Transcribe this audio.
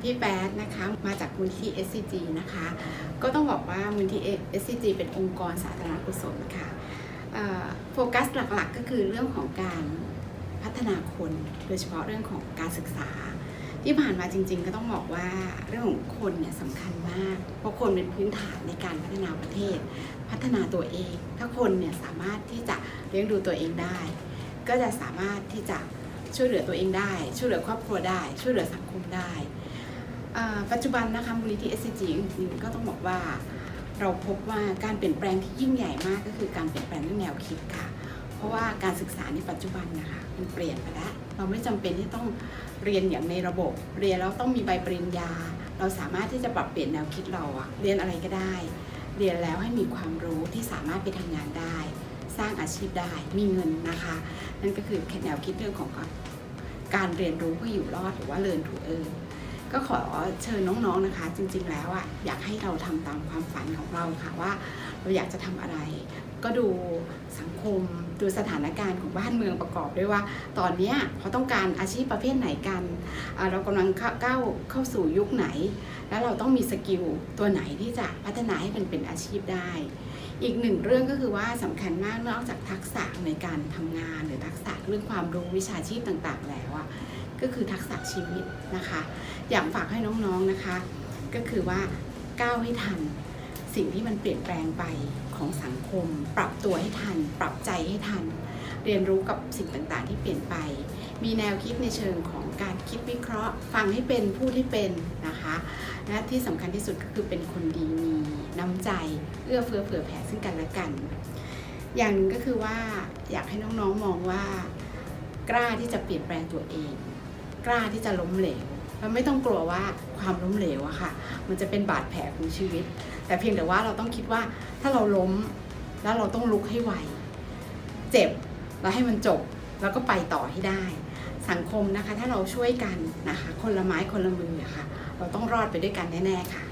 พี่แป๊ดนะคะ มาจากมูลที่ SCG นะคะ ก็ต้องบอกว่ามูลที่ SCG เป็นองค์กรสาธารณกุศลค่ะโฟกัสหลักๆ ก็คือเรื่องของการพัฒนาคนโดยเฉพาะเรื่องของการศึกษา ที่ผ่านมาจริง ๆ ก็ต้องบอกว่าเรื่องของคนเนี่ยสำคัญมาก เพราะคนเป็นพื้นฐานในการพัฒนาประเทศ พัฒนาตัวเอง ถ้าคนเนี่ยสามารถที่จะเลี้ยงดูตัวเองได้ ก็จะสามารถที่จะช่วยเหลือตัวเองได้ ช่วยเหลือครอบครัวได้ ช่วยเหลือสังคมได้ ปัจจุบันนะคะมูลนิธิ SCG จริงๆก็ต้องบอกว่าเราพบว่าการเปลี่ยนแปลงที่ยิ่งใหญ่มากก็คือการเปลี่ยนแปลงเรื่องแนวคิดค่ะ เพราะว่าการศึกษาในปัจจุบันนะคะมันเปลี่ยนไปแล้ว เราไม่จำเป็นที่ต้องเรียนอย่างในระบบ เรียนแล้วต้องมีใบปริญญา เราสามารถที่จะปรับเปลี่ยนแนวคิดเราอะเรียนอะไรก็ได้ เรียนแล้วให้มีความรู้ที่สามารถไปทำงานได้ สร้างอาชีพได้มีเงินนะคะ นั่นก็คือแนวคิดเรื่องของการเรียนรู้เพื่ออยู่รอดหรือว่า learn to earn ก็ ก็ขอเชิญน้องๆนะคะ จริง ๆ แล้วอะอยากให้เราทำตามความฝันของเราค่ะว่า เราอยากจะทำอะไร ก็ดูสังคมดูสถานการณ์ของบ้านเมืองประกอบด้วยว่า ตอนนี้เขาต้องการอาชีพประเภทไหนกัน เรากำลังเข้าก้าวเข้าสู่ยุคไหน แล้วเราต้องมีสกิลตัวไหนที่จะพัฒนาให้เป็นเป็นอาชีพได้ อีกหนึ่งเรื่องก็คือว่าสำคัญมากนอกจากทักษะในการทำงาน หรือทักษะเรื่องความรู้วิชาชีพต่างๆ แล้วอะ ก็คือทักษะชีวิตนะคะ อยากฝากให้น้องๆนะคะ ก็คือว่าก้าวให้ทัน สิ่งที่มันเปลี่ยนแปลงไปของสังคม ปรับตัวให้ทัน ปรับใจให้ทัน เรียนรู้กับสิ่งต่างๆ ที่เปลี่ยนไป มีแนวคิดในเชิงของการคิดวิเคราะห์ ฟังให้เป็นพูดให้เป็นนะคะและที่สำคัญที่สุดก็คือเป็นคนดีมีน้ำใจ เอื้อเฟื้อเผื่อแผ่ซึ่งกันและกัน อย่างหนึ่งก็คือว่าอยากให้น้องๆมองว่ากล้าที่จะเปลี่ยนแปลงตัวเอง กล้าที่จะล้มเหลวแล้วไม่ต้องกลัวว่าความล้มเหลวอะค่ะ มันจะเป็นบาดแผลของชีวิต แต่เพียงแต่ว่าเราต้องคิดว่าถ้าเราล้มแล้วเราต้องลุกให้ไวเจ็บแล้วให้มันจบแล้วก็ไปต่อให้ได้ สังคมนะคะ ถ้าเราช่วยกันนะคะ คนละไม้คนละมืออะค่ะ เราต้องรอดไปด้วยกันแน่ ๆ ค่ะ